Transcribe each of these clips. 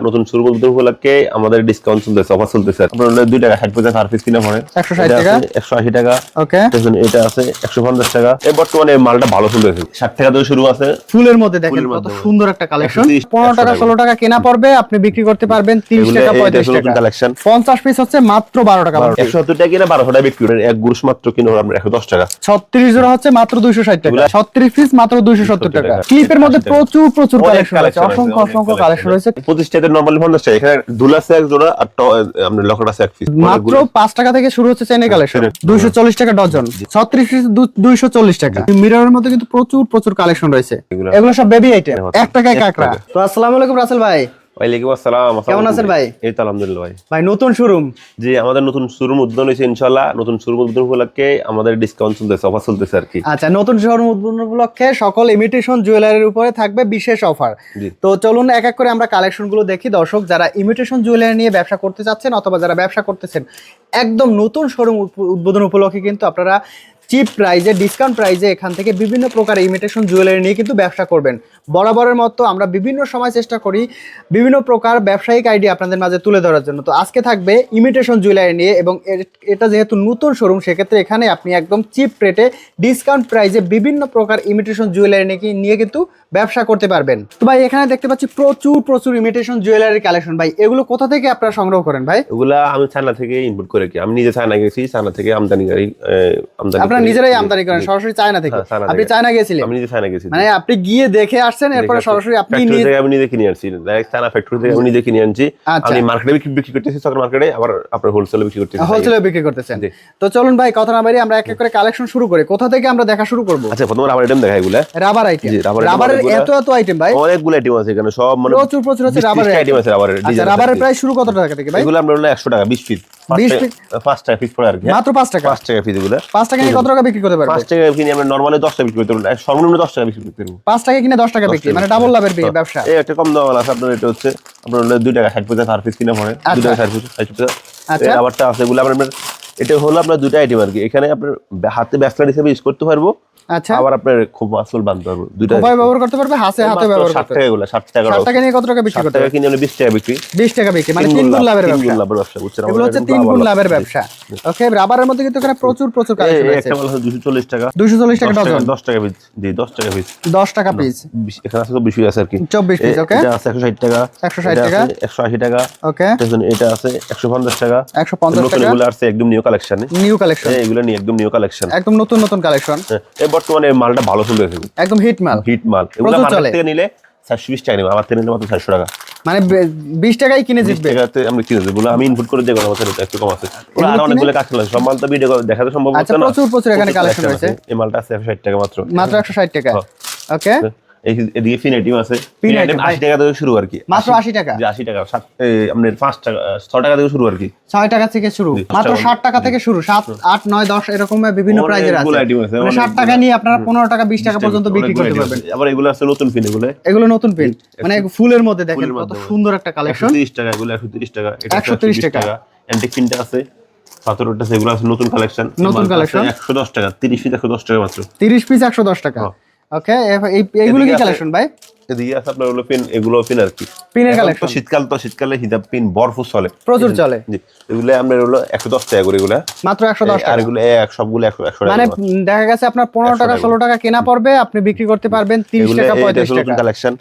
নতুন শুরু করতে উপলক্ষে আমাদের ডিসকাউন্ট চলতেছে অফার চলতেছে। আপনার দুই টাকা ষাট পয়সা পার পিস কিনে পড়ে। 160 টাকা? একশো আশি টাকা। ওকে। এটা আছে একশো পঞ্চাশ টাকা। এই বর্তমানে মালটা ভালো চলতেছে। ষাট টাকা থেকে শুরু আছে। ফুলের মধ্যে দেখেন কত সুন্দর একটা কালেকশন 130 পনেরো টাকা। ষোলো টাকা। কেনা পড়বে আপনি বিক্রি করতে পারবেন তিরিশ টাকা পঁয়ত্রিশ টাকা। collection। পঞ্চাশ পিস হচ্ছে মাত্র বারো টাকা। একশো সত্তর টাকা কিনে বারোশো টাকা বিক্রি করেন। এক গুরুষ মাত্র কিনে হলো আপনার একশো দশ টাকা। ছত্রিশ জোড়া হচ্ছে মাত্র দুইশো ষাট টাকা। ছত্রিশ পিস মাত্র দুইশো সত্তর টাকা। ক্লিপের মধ্যে প্রচুর প্রচুর কালেকশন আছে, অসংখ্য অসংখ্য কালেকশন রয়েছে। পঁচিশ টাকা নরমালি পঞ্চাশ টাকা এখানে দুলাসে এক জোড়া আর আমরা লকেট আছে এক পিস মাত্র পাঁচ টাকা থেকে শুরু হচ্ছে চেনে কালেকশন সেটা- দুইশো চল্লিশ টাকা ডজন ছত্রিশ পিস দুইশো চল্লিশ টাকা। মিররের মধ্যে কিন্তু প্রচুর প্রচুর কালেকশন রয়েছে। এগুলো- সব বেবি আইটেম হচ্ছে এক টাকায় কাকড়া তো আসসালামু আলাইকুম রাসেল ভাই। ওয়ালাইকুম আসসালাম কেমন আছেন ভাই? এই তো আলহামদুলিল্লাহ ভাই। ভাই নতুন শোরুম? জি আমাদের নতুন শোরুম উদ্বোধন হয়েছে ইনশাল্লাহ নতুন শোরুম উদ্বোধন উপলক্ষে আমাদের ডিসকাউন্ট চলতেছে অফার চলতেছে আর কি। আচ্ছা নতুন শোরুম উদ্বোধন উপলক্ষে সকল ইমিটেশন জুয়েলারির উপরে থাকবে বিশেষ অফার তো চলুন এক এক করে আমরা কালেকশনগুলো দেখি। দর্শক যারা ইমিটেশন জুয়েলারি নিয়ে ব্যবসা করতে চাচ্ছেন অথবা যারা ব্যবসা করতেছেন একদম নতুন শোরুম উদ্বোধন উপলক্ষে কিন্তু আপনারা চিপ প্রাইজে ডিসকাউন্ট প্রাইজে এখান থেকে বিভিন্ন প্রকার ইমিটেশন জুয়েলারি নিয়ে কিন্তু ব্যবসা করবেন। বরাবরের মতো আমরা বিভিন্ন সময় চেষ্টা করি বিভিন্ন প্রকার ব্যবসায়িক আইডিয়া আপনাদের মাঝে তুলে ধরার জন্য। তো আজকে থাকবে ইমিটেশন জুয়েলারি নিয়ে এবং এটা যেহেতু নতুন শোরুম সেক্ষেত্রে এখানে আপনি একদম চিপ রেটে ডিসকাউন্ট প্রাইজে বিভিন্ন প্রকার ইমিটেশন জুয়েলারি নিয়ে নিয়ে কিন্তু ব্যবসা করতে পারবেন। তো ভাই এখানে দেখতে পাচ্ছি প্রচুর প্রচুর ইমিটেশন জুয়েলারি কালেকশন ভাই এগুলো কোথা থেকে আপনারা সংগ্রহ করেন ভাই? ওগুলা আমি ছানা থেকে ইনপুট করে কি আমি নিজে চায়না গেছি চায়না থেকে আমদানি আমদানি আপনারা। মানে আপনারা নিজেরাই আমদানি করেন সরাসরি চায়না থেকে। হ্যাঁ, আপনি চায়না গেছিলেন। আমি নিজে চায়না গেছি। মানে আপনি গিয়ে দেখে আসছেন এরপর সরাসরি আপনি নিজে আমি নিজে কিনে আনছি। ডাইরেক্ট চায়না ফ্যাক্টরি থেকে আমি নিজে কিনে আনছি। আমি মার্কেটে আচ্ছা। বিক্রি করতেছি সকল মার্কেটে আবার আপনার হোলসেলে বিক্রি করতেছি। হোলসেলে বিক্রি করতেছেন। তো চলুন ভাই কথা না বাইরে আমরা এক এক করে কালেকশন শুরু করি। কোথা থেকে আমরা দেখা শুরু করব? আচ্ছা প্রথমে রাবার আইটেম দেখাই গুলা রাবার আইটেম রাবারের এত এত আইটেম ভাই। অনেকগুলো আইটেম আছে এখানে সব মানে প্রচুর প্রচুর আছে রাবারের আইটেম আছে রাবারের আচ্ছা রাবারের প্রাইস শুরু কত টাকা থেকে ভাই? এগুলো আমরা 100 টাকা 20 ফিট টাকা পিস? টাকা হ্যাঁ? টাকা? পিস করতে টাকা কিনে টাকা মানে ব্যবসা। একটা কম দাম আপনার এটা হচ্ছে আপনার টাকা 60 পয়সা আছে এগুলো আপনার এটা হলো আপনার দুটো আইটেম আর কি। এখানে আপনার হাতে ব্যাচলার হিসেবে ইউজ করতে পারব। আচ্ছা। আবার আপনার খুব আসল বানতে পারব দুইটা উভয় ব্যবহার করতে পারবে হাতে হাতে ব্যবহার করতে টাকা এগুলো ষাট টাকা ষাট টাকা নিয়ে কত টাকা বিক্রি করতে টাকা কিনে হলে বিশ টাকা বিক্রি। বিশ টাকা বিক্রি মানে তিন গুণ লাভের তিন গুণ লাভের ব্যবসা বুঝছেন এগুলো হচ্ছে তিন গুণ লাভের ব্যবসা। ওকে রাবারের মধ্যে কিন্তু এখানে প্রচুর প্রচুর কালেকশন আছে একটা মাল হচ্ছে দুশো চল্লিশ টাকা। দুইশো চল্লিশ টাকা ডজন। দশ টাকা পিস জি দশ টাকা পিস দশ টাকা পিস এখানে আছে পিস আছে আর কি। চব্বিশ পিস ওকে এটা আছে একশো ষাট টাকা। 160 টাকা। আছে একশো আশি টাকা। ওকে এটা আছে একশো পঞ্চাশ টাকা। একশো পঞ্চাশ নতুন টাকা। এগুলো আছে একদম নিউ কালেকশনে নিউ কালেকশন এগুলো নিয়ে একদম নিউ কালেকশন একদম নতুন নতুন কালেকশন এই বর্তমানে মালটা ভালো চলতেছে একদম হিট মাল। হিট মাল। এগুলো মার্কেট থেকে নিলে চারশো বিশ টাকা নেবে আমার থেকে নিলে মাত্র চারশো টাকা। মানে বিশ টাকায় কিনে জিতবে। টাকাতে আমি কিনে দেবো। আমি ইনপুট করে দেখো আমার এটা একটু কম আছে। আর অনেকগুলো কাজ চলে সব মাল তো ভিডিও দেখাতে সম্ভব আচ্ছা, হচ্ছে না। প্রচুর প্রচুর এখানে collection রয়েছে। আছে। এই মালটা আছে একশো ষাট টাকা মাত্র। মাত্র একশো ষাট টাকা। হ্যাঁ। ওকে এই এদিকে আছে। আশি টাকা থেকে শুরু আর কি মাত্র আশি টাকা? আশি টাকা আপনার পাঁচ টাকা ছ টাকা থেকে শুরু আর কি ছয় টাকা থেকে শুরু। মাত্র ষাট টাকা থেকে শুরু। সাত আট নয় দশ এরকম বিভিন্ন প্রাইজের আছে। মানে ষাট টাকা নিয়ে আপনারা পনেরো টাকা বিশ টাকা পর্যন্ত বিক্রি করতে পারবেন। আবার এগুলো আছে নতুন ফিন এগুলো। এগুলো নতুন পিন মানে ফুলের মধ্যে দেখেন কত সুন্দর একটা কালেকশন একশো তিরিশ টাকা এগুলো একশো তিরিশ টাকা এটা 130 টাকা। অ্যান্টিক ফিনটা আছে পাথরটা এগুলো আছে নতুন কালেকশন নতুন collection। একশো দশ টাকা তিরিশ পিস একশো দশ টাকা মাত্র। তিরিশ পিস একশো দশ টাকা। ওকে এইগুলো কি কালেকশন ভাই? এদিকে আছে আপনার হলো পিন এগুলো পিন আর কি। পিনের কালেকশন শীতকাল তো শীতকালে হিজাব পিন বরফ চলে। প্রচুর চলে। জি এগুলো আপনার হলো একশো দশ টাকা করে এগুলো। মাত্র একশো দশ আর এগুলো এক সবগুলো একশো একশো মানে দেখা গেছে আপনার পনেরো 100 টাকা টাকা। ষোলো টাকা কেনা পড়বে আপনি বিক্রি করতে পারবেন তিরিশ এগুলো টাকা এটা পঁয়ত্রিশ হচ্ছে নতুন টাকা। কালেকশন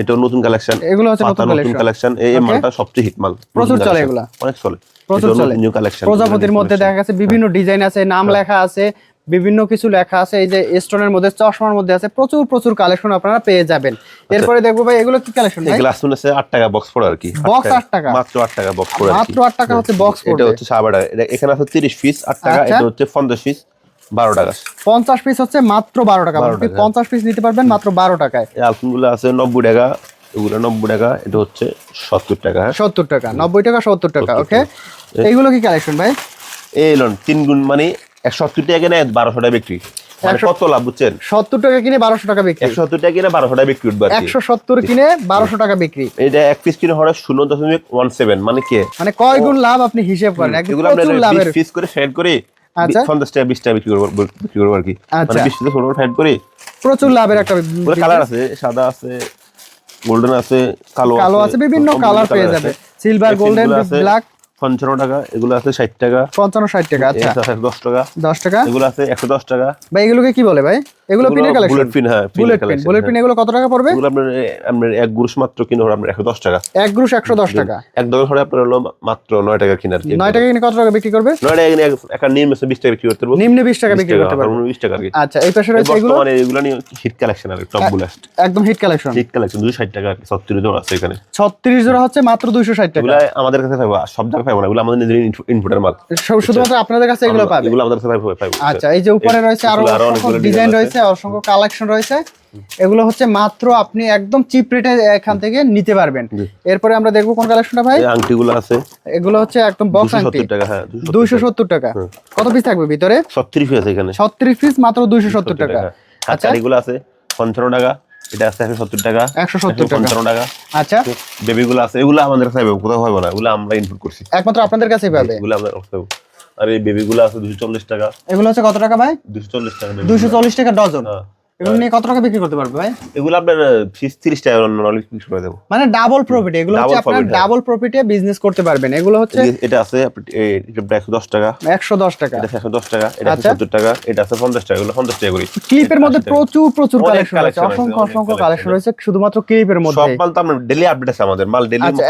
এটাও নতুন কালেকশন এগুলো হচ্ছে নতুন কালেকশন এই মালটা সবচেয়ে হিট মাল প্রচুর চলে। এগুলা। অনেক চলে। প্রচুর চলে। নিউ কালেকশন প্রজাপতির মধ্যে দেখা গেছে বিভিন্ন ডিজাইন আছে নাম লেখা আছে বিভিন্ন কিছু লেখা আছে এই যে স্টোনের মধ্যে চশমার মধ্যে আছে প্রচুর প্রচুর কালেকশন আপনারা পেয়ে যাবেন। এরপরে দেখব ভাই এগুলো কি কালেকশন ভাই? শুন আছে আট টাকা বক্স পড়ে আর কি। Box আট টাকা? মাত্র আট টাকা বক্স পড়ে মাত্র আট টাকা হচ্ছে বক্স পড়ে এটা পড়বে। হচ্ছে সাবাটা এখানে আছে তিরিশ পিস আট টাকা আচ্ছা। এটা হচ্ছে পঞ্চাশ পিস বারো টাকা। পঞ্চাশ পিস হচ্ছে মাত্র বারো টাকা। 12 আপনি টাকা। পঞ্চাশ পিস নিতে পারবেন মাত্র বারো টাকায়। এই আলফুনগুলো আছে নব্বই টাকা এগুলো নব্বই টাকা এটা হচ্ছে সত্তর টাকা হ্যাঁ। সত্তর টাকা নব্বই টাকা সত্তর টাকা ওকে। এইগুলো কি কালেকশন ভাই? এই লোন তিন গুণ মানে সত্তর টাকা কিনে বারোশো টাকা বিক্রি। মানে 100 কত লাভ বুঝছেন? সত্তর টাকা কিনে বারোশো টাকা বিক্রি। একশো সত্তর টাকা কিনে বারোশো টাকা বিক্রি উঠবে একশো সত্তর কিনে বারোশো টাকা বিক্রি। এটা এক পিস কিনে হওয়ার শূন্য দশমিক ওয়ান সেভেন মানে কি? মানে কয় গুণ লাভ আপনি হিসেব করেন? লাভের পিস করে করে আচ্ছা। পঞ্চাশ টাকা বিশ টাকা বিক্রি করব বিক্রি করব আর কি। আচ্ছা। মানে বিশ টাকা ষোলো ফ্যাট করে। প্রচুর লাভের একটা কালার আছে সাদা আছে গোল্ডেন আছে কালো কালো আছে বিভিন্ন কালার পেয়ে যাবে। সিলভার গোল্ডেন ব্ল্যাক পঞ্চান্ন টাকা এগুলো আছে ষাট টাকা। পঞ্চান্ন ষাট টাকা আচ্ছা। দশ টাকা। দশ টাকা? এগুলো আছে একশো দশ টাকা। ভাই এগুলোকে কি বলে ভাই? এগুলো পিনের কালেকশন বুলেট পিন হ্যাঁ বুলেট পিন বুলেট পিন এগুলো কত টাকা পড়বে? এগুলো আপনার আপনার এক গ্রুশ মাত্র কিনে হলো আপনার একশো দশ টাকা। এক গ্রুশ একশো দশ টাকা। এক হলে আপনার হলো মাত্র নয় টাকা কিনার নয় টাকা কিনে কত টাকা বিক্রি করবে? নয় টাকা কিনে একটা নিম আছে বিশ টাকা বিক্রি করতে পারব নিম্নে বিশ টাকা 20 বিক্রি করতে পারবে। বিশ টাকা আচ্ছা এই পাশে রয়েছে এগুলো? বর্তমানে এগুলো নিয়ে হিট কালেকশন আর টপগুলো একদম হিট কালেকশন হিট কালেকশন দুশো ষাট টাকা সত্তর জন আছে এখানে। ছত্রিশ জোড়া হচ্ছে মাত্র দুইশো ষাট টাকা। আমাদের কাছে সব জায়গায় পাবো না এগুলো আমাদের নিজের ইনপুটের মাল। শুধুমাত্র আপনাদের কাছে এগুলো পাবে? এগুলো আমাদের কাছে পাবো আচ্ছা এই যে উপরে রয়েছে আরও অসংখ্য ডিজাইন রয়েছে অসংখ্য কালেকশন রয়েছে। এগুলো হচ্ছে মাত্র আপনি একদম চিপ রেটে এখান থেকে নিতে পারবেন। এরপরে আমরা দেখব কোন কালেকশনটা ভাই? আংটিগুলো আছে। এগুলো হচ্ছে একদম বক্স আংটি। টাকা হ্যাঁ দুইশো সত্তর টাকা। কত পিস থাকবে ভিতরে? ছত্রিশ আছে এখানে। ছত্রিশ পিস মাত্র দুইশো সত্তর টাকা। আচ্ছা এগুলো আছে পঞ্চান্ন টাকা। এটা আছে একশো সত্তর টাকা। 170 টাকা। পঞ্চান্ন টাকা। আচ্ছা। বেবিগুলো আছে এগুলো আমাদের কাছে কোথাও পাবো না এগুলো আমরা ইনপুট করছি। একমাত্র আপনাদের কাছেই পাবে? এগুলো আমরা পাবো আর এই বেবিগুলো আছে দুশো চল্লিশ টাকা। এগুলো হচ্ছে কত টাকা ভাই? দুশো চল্লিশ টাকা গুলো। চল্লিশ টাকা ডজন। হ্যাঁ। এগুলো নিয়ে কত টাকা বিক্রি করতে পারবে ভাই? এগুলো আপনার তিরিশ টাকা নর্মালি বিক্রি করে দেবো। মানে ডাবল প্রফিট এগুলো হচ্ছে Double আপনার। ডাবল প্রফিটে বিজনেস করতে পারবেন। এগুলো হচ্ছে এটা আছে একশো দশ টাকা। একশো দশ টাকা। এটা একশো দশ টাকা এটা আচ্ছা। সত্তর টাকা এটা আছে পঞ্চাশ টাকা এগুলো পঞ্চাশ টাকা করি ক্লিপের মধ্যে প্রচুর প্রচুর কালেকশন আছে, অসংখ্য অসংখ্য কালেকশন রয়েছে শুধুমাত্র ক্লিপের সব মধ্যে মাল তো আপনার ডেলি আপডেট আছে আমাদের মাল ডেলি আচ্ছা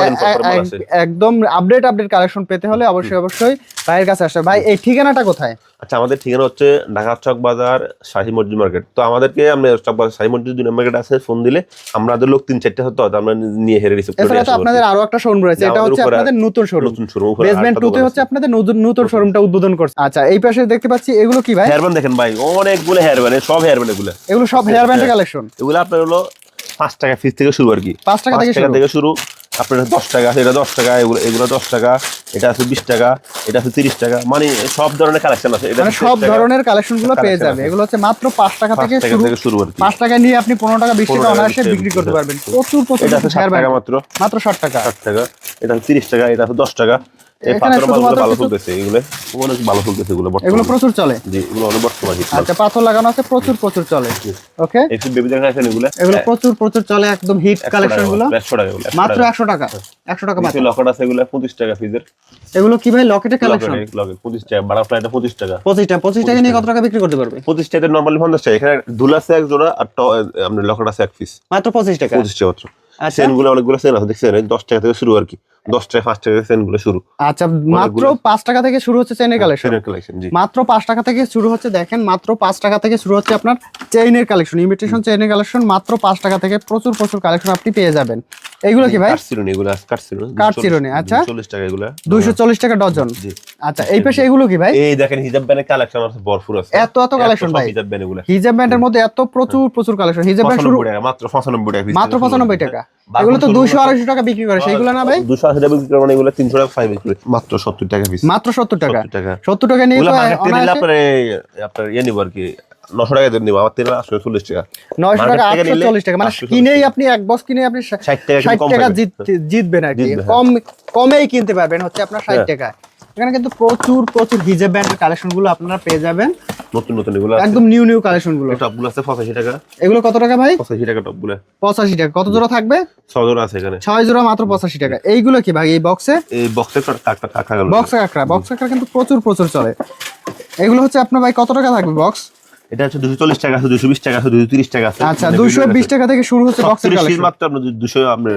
একদম আপডেট আপডেট কালেকশন পেতে হলে অবশ্যই অবশ্যই ভাইয়ের কাছে আসবে ভাই এই ঠিকানাটা কোথায়? আচ্ছা আমাদের ঠিকানা হচ্ছে ঢাকা চক বাজার শাহী মসজিদ মার্কেট। তো আমাদেরকে আমরা চক বাজার শাহী মসজিদ দুই মার্কেট আছে ফোন দিলে আমাদের লোক তিন চারটে হতো আমরা নিয়ে হেরে রিসিভ করে তো আপনাদের আরও একটা শোরুম রয়েছে এটা হচ্ছে আপনাদের নতুন শোরুম নতুন শোরুম বেসমেন্ট টু তে হচ্ছে আপনাদের নতুন নতুন শোরুমটা উদ্বোধন করছে। আচ্ছা এই পাশে দেখতে পাচ্ছি এগুলো কি ভাই? হেয়ার ব্যান্ড দেখেন ভাই অনেকগুলো হেয়ার ব্যান্ড সব হেয়ার ব্যান্ড এগুলো। এগুলো সব হেয়ার ব্যান্ডের হ্যাঁ। কালেকশন এগুলো আপনার হলো পাঁচ টাকা ফিস থেকে শুরু আর কি। পাঁচ টাকা থেকে শুরু। আপনার দশ টাকা আছে এটা দশ টাকা এগুলো এগুলো দশ টাকা এটা আছে বিশ টাকা এটা আছে তিরিশ টাকা। মানে সব ধরনের কালেকশন আছে। এটা মানে সব ধরনের কালেকশনগুলো পেয়ে যাবে। এগুলো হচ্ছে মাত্র পাঁচ টাকা থেকে শুরু। পাঁচ টাকা নিয়ে আপনি পনেরো টাকা বিশ টাকা অনায়াসে বিক্রি করতে। পারবেন। প্রচুর প্রচুর এটা আছে ষাট টাকা মাত্র। মাত্র ষাট টাকা। ষাট টাকা এটা হচ্ছে তিরিশ টাকা এটা হচ্ছে দশ টাকা। এই পাথর মালগুলো ভালো কিছু- এগুলো। অনেক ভালো চলতেছে এগুলো এগুলো প্রচুর চলে? জি এগুলো অনেক বর্তমান হিট আচ্ছা পাথর লাগানো আছে প্রচুর প্রচুর চলে। ওকে এই বেবি দেখা এগুলো এগুলো প্রচুর প্রচুর চলে একদম হিট কালেকশনগুলো। একশো টাকা এগুলো মাত্র একশো টাকা টাকা মাত্র। লকেট আছে এগুলো পঁচিশ টাকা ফিজের এগুলো কি ভাই লকেটের কালেকশন লকেট পঁচিশ টাকা বাটারফ্লাইটা পঁচিশ টাকা। পঁচিশটা পঁচিশ টাকা নিয়ে কত টাকা। বিক্রি করতে পারবে? নর্মালি টাকা এখানে দুল আছে এক জোড়া আর ট- আপনার লকেট আছে এক পিস মাত্র পঁচিশ টাকা? পঁচিশ টাকা মাত্র। আচ্ছা। অনেকগুলো সেন আছে দেখছেন? এই দশ টাকা থেকে শুরু আর কি। দশ টাকা পাঁচ টাকা সেনগুলো শুরু। আচ্ছা মাত্র পাঁচ টাকা থেকে শুরু হচ্ছে চেনের কালেকশন কালেকশন জি। মাত্র পাঁচ টাকা থেকে শুরু হচ্ছে দেখেন মাত্র পাঁচ টাকা থেকে শুরু হচ্ছে আপনার চেইনের কালেকশন ইমিটেশন চেইনের কালেকশন মাত্র পাঁচ টাকা থেকে প্রচুর প্রচুর কালেকশন আপনি পেয়ে যাবেন। এগুলো কি ভাই? এগুলো আচ্ছা। চল্লিশ টাকা এগুলো। দুইশো চল্লিশ টাকা ডজন। আচ্ছা এই পাশে এগুলো কি ভাই? এই দেখেন হিজাব ব্যানের কালেকশন আছে ভরপুর আছে। এত এত কালেকশন ভাই। হিজাব ব্যান এগুলো। হিজাব ব্যান্ডের মধ্যে এত প্রচুর প্রচুর কালেকশন হিজাব ব্যান্ড শুরু মাত্র পঁচানব্বই টাকা মাত্র থেকে শুরু। পঁচানব্বই টাকা। বাগুন এগুলো তো শুরু দুইশো আছে। আড়াইশো টাকা বিক্রি করে সেইগুলো না ভাই? দুশো আশি টাকা বিক্রি করে মানে এগুলো তিনশো টাকা ফাইভ বিক্রি মাত্র সত্তর টাকা পিস মাত্র সত্তর টাকা। সত্তর টাকা। নিয়ে এগুলো তো মার্কেট থেকে নিলে অনায়াসে আপনার আপনার ইয়ে নিবো আর কি নশো টাকা দিয়ে নিবো। আমার তেল আসলে চল্লিশ টাকা। নয়শো টাকা আটশো চল্লিশ টাকা। মানে কিনেই আপনি এক বস কিনে আপনি ষাট ষাট টাকা ষাট কিন্তু কম টাকা পাইবেন। জিত- জিতবেন আর কি। হ্যাঁ। কম কমেই কিনতে পারবেন হচ্ছে আপনার ষাট হ্যাঁ। টাকা। এখানে কিন্তু প্রচুর প্রচুর হিজাব ব্যান্ডের কালেকশনগুলো আপনারা পেয়ে যাবেন। নতুন নতুন এগুলো একদম নিউ নিউ কালেকশনগুলো টপগুলো আছে পঁচাশি টাকা। এগুলো কত টাকা ভাই? পঁচাশি টাকা টপগুলো পঁচাশি টাকা। কত জোড়া থাকবে? সজোর আছে এখানে। ছয় জোড়া মাত্র পঁচাশি টাকা। এইগুলো কি ভাই এই বক্সে এই বক্সে কাকা কাকা গেল বক্স কাঁকড়া বক্স কাঁকড়া কিন্তু প্রচুর প্রচুর চলে। এগুলো হচ্ছে আপনার ভাই কত টাকা থাকবে বক্স এটা হচ্ছে দুশো চল্লিশ টাকা আছে দুশো বিশ টাকা আছে দুশো তিরিশ টাকা আছে। আচ্ছা দুইশো বিশ টাকা থেকে শুরু হচ্ছে বক্সের কালেকশন মাত্র আপনার দুশো আপনার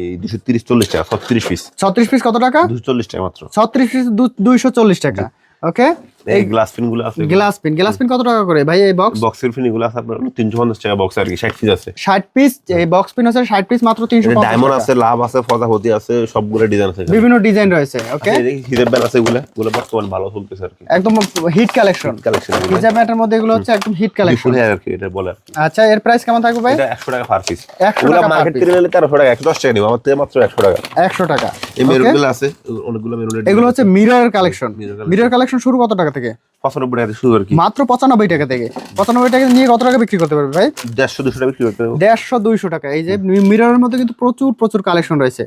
এই দুশো তিরিশ চল্লিশ টাকা ছত্রিশ পিস ছত্রিশ পিস কত টাকা? দুশো চল্লিশ টাকা মাত্র। ছত্রিশ পিস দুইশো চল্লিশ টাকা। ওকে এই গ্লাস পিনগুলো আছে গ্লাস পিন গ্লাস পিন কত টাকা করে? ভাই এই বক্স বক্সের পিনগুলো আছে আপনার তিনশো পঞ্চাশ টাকা বক্স আর কি ষাট পিস আছে। ষাট পিস এই বক্স পিন হচ্ছে ষাট পিস মাত্র তিনশো ডায়মন্ড আছে লাভ আছে প্রজাপতি আছে সবগুলো ডিজাইন আছে বিভিন্ন ডিজাইন রয়েছে ওকে এই হিজাব ব্যান আছে এগুলো এগুলো বর্তমানে ভালো চলতেছে আর কি। একদম হিট কালেকশন কালেকশন হিজাব ম্যাটের মধ্যে এগুলো হচ্ছে একদম হিট কালেকশন আর কি এটা বলে আচ্ছা এর প্রাইস কেমন থাকবে ভাই? এটা একশো টাকা পার পিস 100 টাকা মার্কেট। থেকে নিলে তেরোশো টাকা একশো দশ টাকা নিবো আমার থেকে মাত্র একশো টাকা। একশো টাকা এই মেরুনগুলো আছে অনেকগুলো মেরুন এগুলো হচ্ছে মিররের কালেকশন মিরর কালেকশন শুরু কত টাকা? থেকে? পঁচানব্বই টাকা শুরু আর কি। মাত্র পঁচানব্বই টাকা থেকে। পঁচানব্বই টাকা নিয়ে কত টাকা বিক্রি করতে পারবে ভাই? দেড়শো দুশো টাকা বিক্রি করতে পারবে। দেড়শো দুইশো টাকা। এই যে মিররের মধ্যে কিন্তু প্রচুর প্রচুর কালেকশন রয়েছে।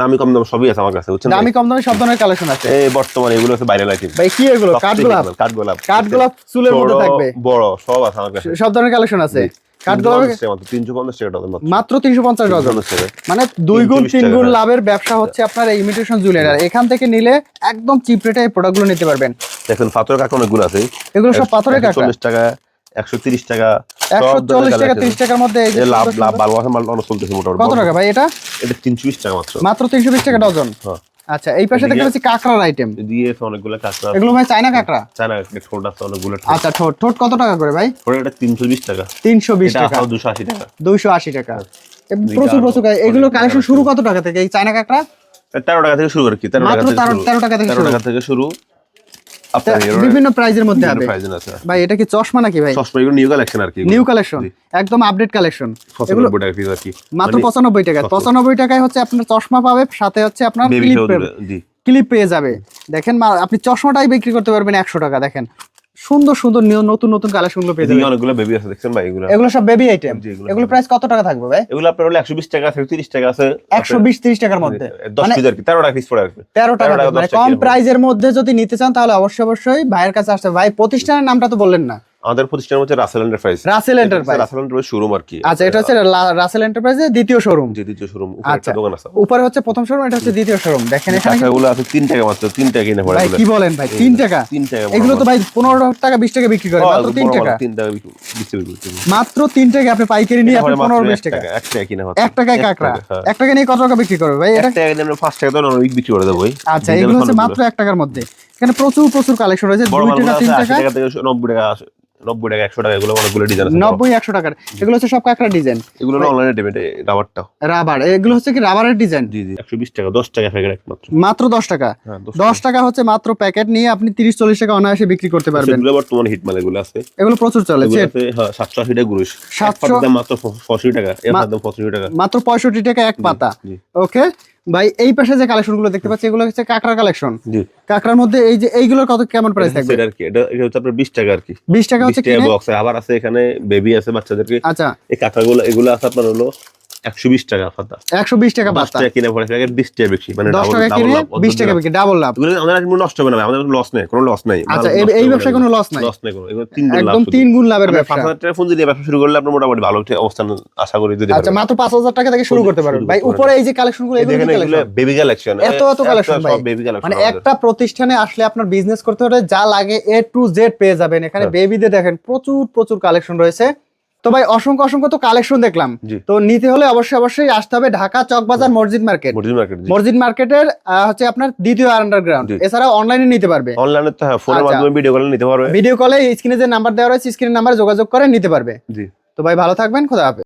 দামি কম দাম সবই আছে আমার কাছে বুঝছেন দামি কম দামি সব ধরনের কালেকশন আছে। এই বর্তমানে এগুলো হচ্ছে বাইরে লাইটিং ভাই কি এগুলো? কাঠগোলাপ। কাঠগোলাপ। কাঠগোলাপ চুলের মধ্যে থাকবে। বড় সব আছে আমার কাছে। সব ধরনের কালেকশন আছে। মাত্র তিনশো পঞ্চাশ ডজন মানে দুই গুণ তিন গুণ হ্যাঁ। লাভের ব্যবসা হচ্ছে আপনার ইমিটেশন জুয়েলারি এখান থেকে নিলে একদম চিপ রেটে এই প্রোডাক্টগুলো নিতে পারবেন। দেখেন পাথরের কাকা অনেকগুলো আছে। এগুলো সব পাথরের চল্লিশ টাকা একশো তিরিশ টাকা একশো চল্লিশ টাকা তিরিশ টাকার মধ্যে লাভ লাভ সুন্দর- ভালো মাল অনেক চলতেছে মোটামুটি। কত টাকা ভাই এটা? এটা তিনশো বিশ টাকা মাত্র। মাত্র তিনশো বিশ টাকা ডজন। হ্যাঁ। আচ্ছা এই পাশে দেখতে পাচ্ছি কাঁকড়ার আইটেম দিয়েছে অনেকগুলো কাঁকড়া এগুলো ভাই চায়না কাঁকড়া? চায়না ঠোঁট আছে অনেকগুলো। আচ্ছা ঠোঁট। ঠোঁট কত টাকা করে ভাই? ঠোঁট এটা তিনশো বিশ টাকা। তিনশো বিশ এটা টাকা। আসাও দুশো আশি টাকা। দুইশো আশি টাকা। প্রচুর প্রচুর। এগুলো কালেকশন শুরু কত টাকা থেকে? এই চায়না কাঁকড়া? তেরো টাকা থেকে শুরু আর কি তেরো টাকা মাত্র থেকে শুরু। তেরো টাকা থেকে শুরু টাকা থেকে শুরু আপনার এর বিভিন্ন প্রাইজের মধ্যে হবে। ভাই এটা কি চশমা নাকি ভাই? চশমা এগুলো নিউ কালেকশন আর কি নিউ কালেকশন একদম আপডেট কালেকশন এগুলো মাত্র মানে পঁচানব্বই টাকা। সস্তা। পঁচানব্বই টাকায় হচ্ছে আপনার চশমা পাবে সাথে হচ্ছে আপনার ক্লিপ পেয়ে যাবে। দেখেন আপনি চশমাটাই বিক্রি করতে পারবেন একশো টাকা দেখেন। সুন্দর সুন্দর নিয়ম নতুন নতুন কালেকশনগুলো পেয়ে যাবেন। অনেকগুলো বেবি আছে দেখছেন ভাই এগুলো? এগুলো সব বেবি আইটেম এগুলো প্রাইস কত টাকা থাকবে ভাই? এগুলো আপনার হলো একশো বিশ টাকা আছে তিরিশ টাকা আছে একশো বিশ তিরিশ টাকার মধ্যে। দশ মানে পিস আর কি তেরো টাকা পিস পড়ে তেরো টাকা টাকা, মানে কম প্রাইজের মধ্যে যদি নিতে চান তাহলে অবশ্যই অবশ্যই ভাইয়ের কাছে আসতে ভাই প্রতিষ্ঠানের নামটা তো বললেন না। আমাদের প্রতিষ্ঠান হচ্ছে Rasel enterprise. Rasel enterprise. Rasel enterprise showroom আর কি। আচ্ছা এটা হচ্ছে রাসেল এন্টারপ্রাইজের দ্বিতীয় শোরুম যে দ্বিতীয় শোরুম আচ্ছা। দোকান আছে। উপরে হচ্ছে প্রথম শোরুম এটা হচ্ছে দ্বিতীয় শোরুম দেখেন এখানে টাকাগুলো আছে তিন টাকা মাত্র তিন টাকা কিনে পড়ে ভাই কি বলেন ভাই তিন টাকা? তিন টাকা এগুলো তো ভাই পনেরো টাকা বিশ টাকা বিক্রি করে মাত্র তিন বড় মাল, টাকা তিন টাকা বিক্রি- হবে। মাত্র তিন টাকা আপনি পাইকারি নিয়ে আপনি এরপরে মাত্র পনেরো এক বিশ টাকা এক টাকা কিনা হচ্ছে। এক টাকায় এক কাঁকড়া। টাকা, হ্যাঁ। এক টাকা নিয়ে কত টাকা বিক্রি করবে ভাই? এটা টাকা কিনে আমরা পাঁচ টাকা তো অনেক বিক্রি করে দেবো আচ্ছা এগুলো হচ্ছে মাত্র এক টাকার মধ্যে। এখানে প্রচুর প্রচুর কালেকশন রয়েছে। দুই টাকা তিন টাকা। নব্বই টাকা। নব্বই টাকা একশো টাকা এগুলো অনেকগুলো ডিজাইন আছে। নব্বই একশো টাকার। এগুলো হচ্ছে সব কাঁকড়া ডিজাইন এগুলো অনলাইনে দেবেন রাবারটা রাবার এগুলো হচ্ছে কি রাবারের ডিজাইন জি জি একশো বিশ টাকা দশ টাকা প্যাকেট একমাত্র মাত্র। দশ টাকা। হ্যাঁ দশ টাকা। হচ্ছে মাত্র প্যাকেট নিয়ে আপনি তিরিশ চল্লিশ টাকা অনায়াসে বিক্রি করতে পারবেন। সেগুলো বর্তমানে হিট মাল এগুলো আছে। এগুলো প্রচুর চলে এগুলো হ্যাঁ সাতশো আশি টাকা গুরুশ। 700 দাম মাত্র পঁয়ষট্টি টাকা পঁয়ষট্টি টাকা। মাত্র পঁয়ষট্টি টাকা এক পাতা। ওকে ভাই এই পাশে যে কালেকশনগুলো দেখতে পাচ্ছি এগুলো হচ্ছে কাঁকড়ার কালেকশন জি। কাঁকড়ার মধ্যে এই যে এইগুলোর কত কেমন প্রাইস থাকবে? এটা আর কি এটা হচ্ছে আপনার বিশ টাকা আর কি। বিশ টাকা হচ্ছে কি বক্স আবার আছে এখানে বেবি আছে বাচ্চাদেরকে। আচ্ছা। এই কাঁকড়াগুলো এগুলো আছে আপনার হলো একশো বিশ টাকা পাতা। একশো বিশ টাকা দশ পাতা। টাকা কিনে পড়ে প্যাকেট বিশ টাকা বেশি মানে দশ double- টাকা কিনে লাভ, বিশ টাকা অর্ধেক বিক্রি ডাবল লাভ। আমাদের কোনো নষ্ট হবে না আমাদের লস নেই কোনো লস নেই। আচ্ছা এই ব্যবসায় কোনো লস নাই? লস নেই কোনো এগুলো তিন গুণ লাভ একদম তিন গুণ লাভের ব্যবসা। পাঁচ হাজার টাকা পুঁজি দিয়ে ব্যবসা শুরু করলে আপনার মোটামুটি ভালো একটা অবস্থান আশা করি যদি আচ্ছা মাত্র পাঁচ হাজার টাকা থেকে শুরু করতে পারবেন। ভাই উপরে এই যে কালেকশনগুলো এগুলো বেবি কালেকশন এত এত collection ভাই। বেবি কালেকশন মানে একটা প্রতিষ্ঠানে আসলে আপনার বিজনেস করতে হলে যা লাগে এ টু জেড পেয়ে যাবেন। এখানে হ্যাঁ। বেবিদের দেখেন প্রচুর প্রচুর কালেকশন রয়েছে। তো ভাই অসংখ্য অসংখ্য তো কালেকশন দেখলাম। তো নিতে হলে অবশ্যই অবশ্যই আসতে হবে ঢাকা চকবাজার মসজিদ মার্কেট। মসজিদ মার্কেটের হচ্ছে আপনার দ্বিতীয় আন্ডারগ্রাউন্ড। এছাড়া অনলাইনে নিতে পারবে। অনলাইনে তো হ্যাঁ ফোনের আচ্ছা। মাধ্যমে ভিডিও কলে নিতে পারবে। ভিডিও কলে স্ক্রিনে যে নাম্বার দেওয়া রয়েছে স্ক্রিনের নাম্বারে যোগাযোগ করে নিতে পারবে। জি। তো ভাই ভালো থাকবেন খোদা হাফেজ।